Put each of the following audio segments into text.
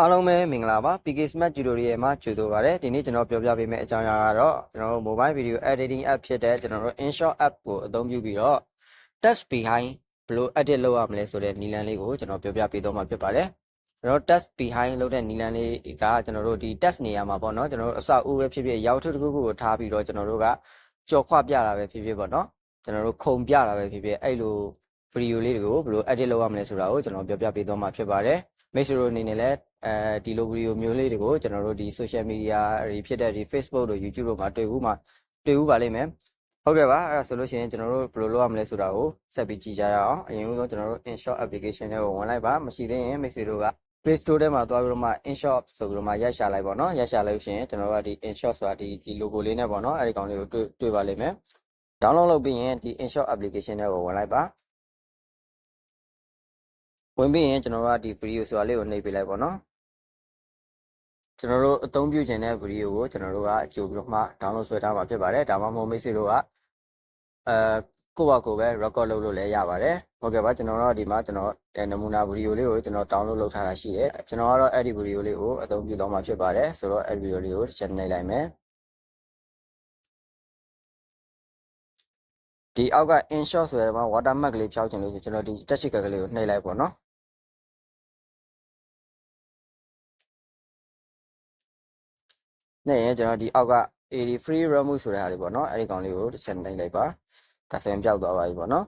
အားလုံးပဲမင်္ဂလာပါ PK Smart Tutorial မှာကြိုဆိုပါရစေဒီနေ့ကျွန်တော်ပြောပြပေးမယ့်အကြောင်းအရာကတော့ကျွန်တော်တို့ mobile video editing app ဖြစ်တဲ့ကျွန်တော်တို့ InShot app ကိုအသုံးပြုပြီးတော့ text behind ဘယ်လို edit လုပ်ရမလဲဆိုတဲ့နည်းလမ်းလေးကိုကျွန်တော်ပြောပြပေးတော့မှာဖြစ်ပါတယ်ကျွန်တော် text behind လုပ်တဲ့နည်းလမ်းလေးကကျွန်တော်တို့ဒီ text နေရာမှာပေါ့နော်ကျွန်တော်တို့အစအဦးပဲဖြစ်ဖြစ်ရောက်ထုတစ်ခုခုကိုထားပြီးတော့ကျွန်တော်တို့ကကြော်ခွပြတာပဲဖြစ်ဖြစ်ပေါ့နော်ကျွန်တော်တို့ခုံပြတာပဲဖြစ်ဖြစ်အဲ့လို video လေးတွေကိုဘယ်လို edit လုပ်ရမလဲဆိုတာကိုကျွန်တော်ပြောပြပေးတော့မှာဖြစ်ပါတယ်မိတ်ဆွေတို့အနေနဲ့လည်းအဲဒီလိုဗီဒီယိုမျိုးလေးတွေကိုကျွန်တော်တို့ဒီ social media တွေဖြစ်တဲ့ဒီ Facebook တို့ YouTube တို့မှာတွေ့ဘူးမှာတွေ့ဘူးပါလိမ့်မယ်ဟုတ်ကဲ့ပါအဲ့ဒါဆိုလို့ရှိရင်ကျွန်တော်တို့ဘယ်လိုလုပ်ရမလဲဆိုတာကိုဆက်ပြီးကြည့်ကြရအောင်အရင်ဆုံးကျွန်တော်တို့ InShot application တွေကိုဝင်လိုက်ပါမရှိသေးရင်မိတ်ဆွေတို့က Play Store ထဲမှာသွားပြီးတော့မှ InShot ဆိုပြီးတော့မှရိုက်ရှာလိုက်ပါတော့ရိုက်ရှာလိုက်လို့ရှိရင်ကျွန်တော်တို့ကဒီ InShot ဆိုတာဒီဒီ logo လေးနဲ့ပေါ့နော်အဲ့ဒီကောင်လေးကိုတွေ့တွေ့ပါလိမ့်မယ် download လုပ်ပြီးရင်ဒီ InShot application တွေကိုဝင်လိုက်ပါ ဝင်ပြီးရင်ကျွန်တော်တို့ကဒီ video ဆိုတာလေးကိုနှိပ်ပေးလိုက်ပါတော့ကျွန်တော်တို့အသုံးပြုခြင်းတဲ့ video ကိုကျွန်တော်တို့ကကြိုပြီးတော့မှ download ဆွဲထားမှာဖြစ်ပါတယ်ဒါမှမဟုတ်မိတ်ဆွေတို့ကအဲကိုယ့်ဘာကိုယ်ပဲ record လုပ်လို့လည်းရပါတယ်ဟုတ်ကဲ့ပါကျွန်တော်တို့ဒီမှာကျွန်တော်နမူနာ video လေးကိုကျွန်တော် download လုပ်ထားတာရှိတယ်ကျွန်တော်ကတော့အဲ့ဒီ video လေးကိုအသုံးပြုတော့မှာဖြစ်ပါတယ်ဆိုတော့အဲ့ဒီ video လေးကိုတစ်ချက်နှိပ်လိုက်မယ်ဒီအောက်က InShot ဆိုရမှာ watermark ကလေးဖြောက်ချင်လို့ကျွန်တော်ဒီ touch ကလေးကိုနှိပ်လိုက်ပေါ့နော် နဲ့ရင်ကျွန်တော်ဒီအောက်က AD free remove ဆိုတဲ့ဟာလေးပေါ့နော်အဲ့ဒီကောင်လေးကိုတစ်ချက်နှိပ်လိုက်ပါဒါဆိုရင်ပျောက်သွားပါပြီပေါ့နော်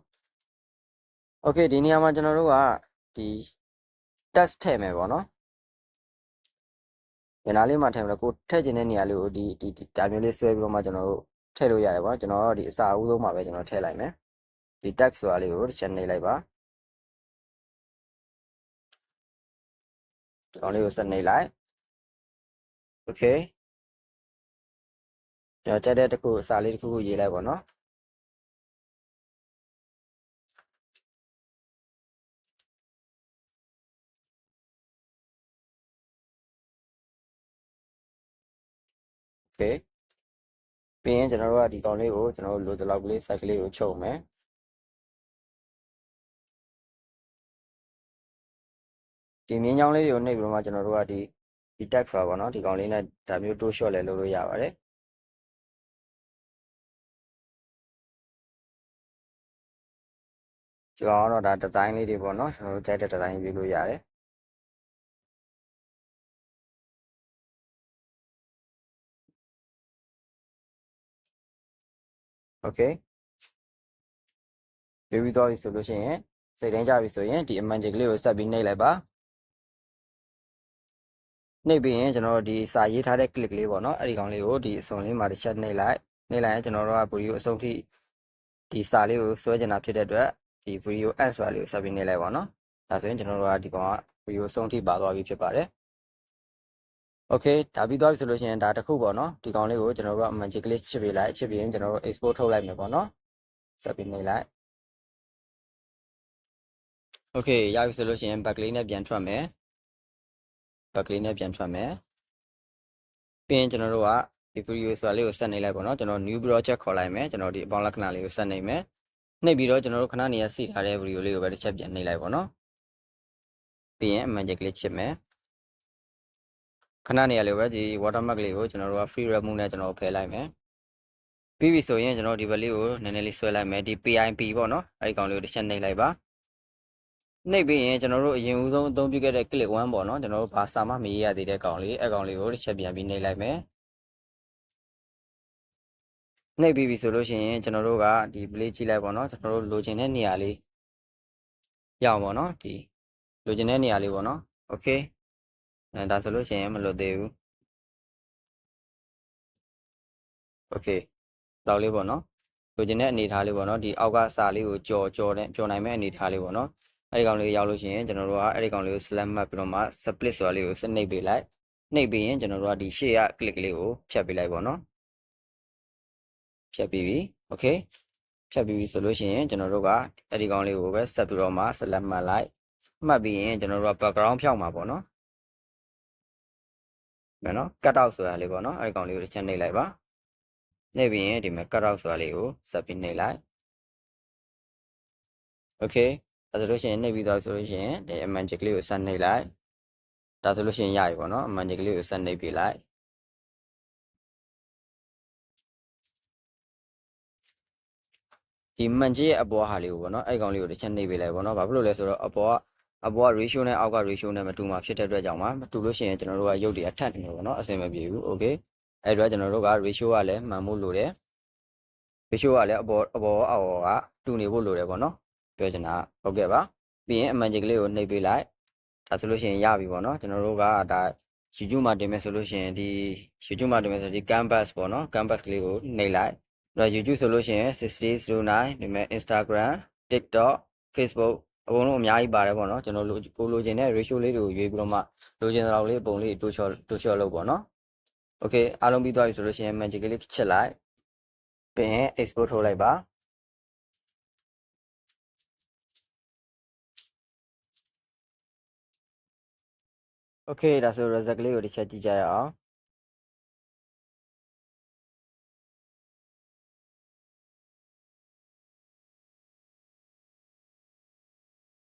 Okay ဒီနေရာမှာကျွန်တော်တို့ကဒီ test ထည့်မယ်ပေါ့နော်ညနာလေးမှာထည့်မယ်လို့ကိုထည့်ခြင်းတဲ့နေရာလေးကိုဒီဒီဒါမျိုးလေးဆွဲပြီးတော့မှကျွန်တော်တို့ထည့်လို့ရတယ်ပေါ့ကျွန်တော်တို့ဒီအစာအဦးဆုံးမှာပဲကျွန်တော်ထည့်လိုက်မယ်ဒီ text ဆိုတာလေးကိုတစ်ချက်နှိပ်လိုက်ပါဒီကောင်လေးကိုဆက်နှိပ်လိုက် Okay ကျွန်တော်ကြက်တဲ့တစ်ခုအစာလေးတစ်ခုခုရေးလိုက်ပေါ့နော်โอเคပြီးရင်ကျွန်တော်တို့ကဒီကောင်လေးကိုကျွန်တော်တို့လိုတလောက်ကလေး site ကလေးကိုချုပ်မယ်ဒီမြင်းချောင်းလေးတွေကိုနှိပ်ပြီးတော့မှကျွန်တော်တို့ကဒီဒီ tag ဆိုတာပေါ့နော်ဒီကောင်လေးနဲ့ဒါမျိုး tool shot လည်းလုပ်လို့ရပါတယ် ဒီကောင်ကတော့ဒါ design လေးတွေပေါ့နော်ကျွန်တော်တို့ကြိုက်တဲ့ design ရေးလို့ရတယ် okay ပြီးပြီးသွားပြီဆိုလို့ရှိရင်စိတ်တိုင်းကြပြီဆိုရင်ဒီ emoji ကလေးကိုဆက်ပြီးနှိပ်လိုက်ပါနှိပ်ပြီးရင်ကျွန်တော်တို့ဒီစာရေးထားတဲ့ click လေးပေါ့နော်အဲ့ဒီကောင်လေးကိုဒီအစုံလေးမှာတစ်ချက်နှိပ်လိုက်နှိပ်လိုက်ရင်ကျွန်တော်တို့က video အစုံထိဒီစာလေးကိုဆွဲချင်တာဖြစ်တဲ့အတွက် ဒီ video end ဆိုတာလေးကိုဆက်ပြီးနှိပ်လိုက်ပါနော်ဒါဆိုရင်ကျွန်တော်တို့ကဒီကောင်က video အစုံထိပါသွားပြီဖြစ်ပါတယ် Okay ဒါပြီးသွားပြီဆိုလို့ရှိရင်ဒါတစ်ခုပေါ့နော်ဒီကောင်လေးကိုကျွန်တော်တို့က magic list ချစ်ပေးလိုက်ချစ်ပြီးရင်ကျွန်တော်တို့ export ထုတ်လိုက်မယ်ပေါ့နော်ဆက်ပြီးနှိပ်လိုက် Okay ရပြီဆိုလို့ရှိရင် back လေးနဲ့ပြန်ထွက်မယ် back လေးနဲ့ပြန်ထွက်မယ်ပြီးရင်ကျွန်တော်တို့ကဒီ video ဆိုတာလေးကိုဆက်နေလိုက်ပေါ့နော်ကျွန်တော် new project ခေါ်လိုက်မယ်ကျွန်တော်ဒီအပေါင်းလက္ခဏာလေးကိုဆက်နေမယ် နှိပ်ပြီးတော့ကျွန်တော်တို့ခဏနေရစီထားတဲ့ video လေးကိုပဲတစ်ချက်ပြန်နှိပ်လိုက်ပေါ့နော်ပြီးရင် magic လေးချစ်မယ်ခဏနေရလေးပဲဒီ watermark လေးကိုကျွန်တော်တို့က free remove နဲ့ကျွန်တော်ဖယ်လိုက်မယ်ပြီးပြီဆိုရင်ကျွန်တော်ဒီဘက်လေးကိုနည်းနည်းလေးဆွဲလိုက်မယ်ဒီ PIP ပေါ့နော်အဲဒီကောင်လေးကိုတစ်ချက်နှိပ်လိုက်ပါနှိပ်ပြီးရင်ကျွန်တော်တို့အရင်ဦးဆုံးအသုံးပြုခဲ့တဲ့ click 1ပေါ့နော်ကျွန်တော်တို့ဘာစာမှမရေးရသေးတဲ့ကောင်လေးအဲကောင်လေးကိုတစ်ချက်ပြန်ပြီးနှိပ်လိုက်မယ် နှိပ်ပြီးပြီဆိုလို့ရှိရင်ကျွန်တော်တို့ကဒီ play ကြည့်လိုက်ပေါ့နော်ကျွန်တော်တို့လိုချင်တဲ့နေရာလေးရအောင်ပေါ့နော်ဒီလိုချင်တဲ့နေရာလေးပေါ့နော် okay အဲဒါဆိုလို့ရှိရင်မလွတ်သေးဘူး okay လောက်လေးပေါ့နော်လိုချင်တဲ့အနေအထားလေးပေါ့နော်ဒီအောက်ကစာလေးကိုကြော်ကြော်တဲ့ကြော်နိုင်မဲ့အနေအထားလေးပေါ့နော်အဲ့ဒီကောင်လေးရောက်လို့ရှိရင်ကျွန်တော်တို့ကအဲ့ဒီကောင်လေးကို select မှတ်ပြီးတော့မှ split ဆိုတာလေးကိုစနှိပ်ပေးလိုက်နှိပ်ပြီးရင်ကျွန်တော်တို့ကဒီရှေ့က click လေးကိုဖြတ်ပေးလိုက်ပေါ့နော် ဖြတ်ပြီးပြီ okay ဖြတ်ပြီးပြီဆိုလို့ရှိရင်ကျွန်တော်တို့ကအဲ့ဒီကောင်လေးကိုပဲဆက်ပြီးတော့မှ select မှတ်လိုက်မှတ်ပြီးရင်ကျွန်တော်တို့က background ဖြောက်မှာပေါ့နော်မယ်နော် cut out ဆိုတာလေးပေါ့နော်အဲ့ဒီကောင်လေးကိုတစ်ချက်နှိပ်လိုက်ပါနှိပ်ပြီးရင်ဒီမှာ cut out ဆိုတာလေးကိုဆက်ပြီးနှိပ်လိုက် okay အဲဆိုလို့ရှိရင်နှိပ်ပြီးသွားဆိုလို့ရှိရင်ဒီ magic လေးကိုဆက်နှိပ်လိုက်ဒါဆိုလို့ရှိရင်ရပြီပေါ့နော်အမှန်ကြီးကလေးကိုဆက်နှိပ်ပြလိုက် ဒီမှန်ကြီးရဲ့အပေါ်ဟာလေးကိုပေါ့နော်အဲ့ကောင်လေးကိုတစ်ချက်နှိပ်ပြလိုက်ပေါ့နော်ဘာဖြစ်လို့လဲဆိုတော့အပေါ်ကအပေါ်က ratio နဲ့အောက်က ratio နဲ့မတူမှာဖြစ်တဲ့အတွက်ကြောင့်ပါမတူလို့ရှိရင်ကျွန်တော်တို့ကရုပ်တွေအထက်နေလို့ပေါ့နော်အဆင်မပြေဘူး okay အဲ့တော့ကျွန်တော်တို့က ratio ကလည်းမှန်ဖို့လိုတယ် ratio ကလည်းအပေါ်အပေါ်အောက်ကတူနေဖို့လိုတယ်ပေါ့နော်ပြောချင်တာဟုတ်ကဲ့ပါပြီးရင်အမှန်ကြီးကလေးကိုနှိပ်ပေးလိုက်ဒါဆိုလို့ရှိရင်ရပြီပေါ့နော်ကျွန်တော်တို့ကဒါ YouTube မှာတင်မယ်ဆိုလို့ရှိရင်ဒီ YouTube မှာတင်မယ်ဆိုဒီ canvas ပေါ့နော် canvas ကလေးကိုနှိပ်လိုက်အဲ့ တော့ YouTube ဆိုလို့ရှိရင်6009ဒီမဲ့ Instagram TikTok Facebook အကုန်လုံးအများကြီးပါတယ်ပေါ့နော်ကျွန်တော်လိုကိုလိုချင်တဲ့ ratio လေးတွေကိုရွေးပြီးတော့မှလိုချင်တဲ့လောက်လေးပုံလေးတိုးချော့တိုးချော့လုပ်ပေါ့နော် Okay အားလုံးပြီးသွားပြီဆိုလို့ရှိရင် magic လေးချက်လိုက်ပြီးရင် export ထုတ်လိုက်ပါ Okay ဒါဆို result ကလေးကိုတစ်ချက်ကြည့်ကြရအောင်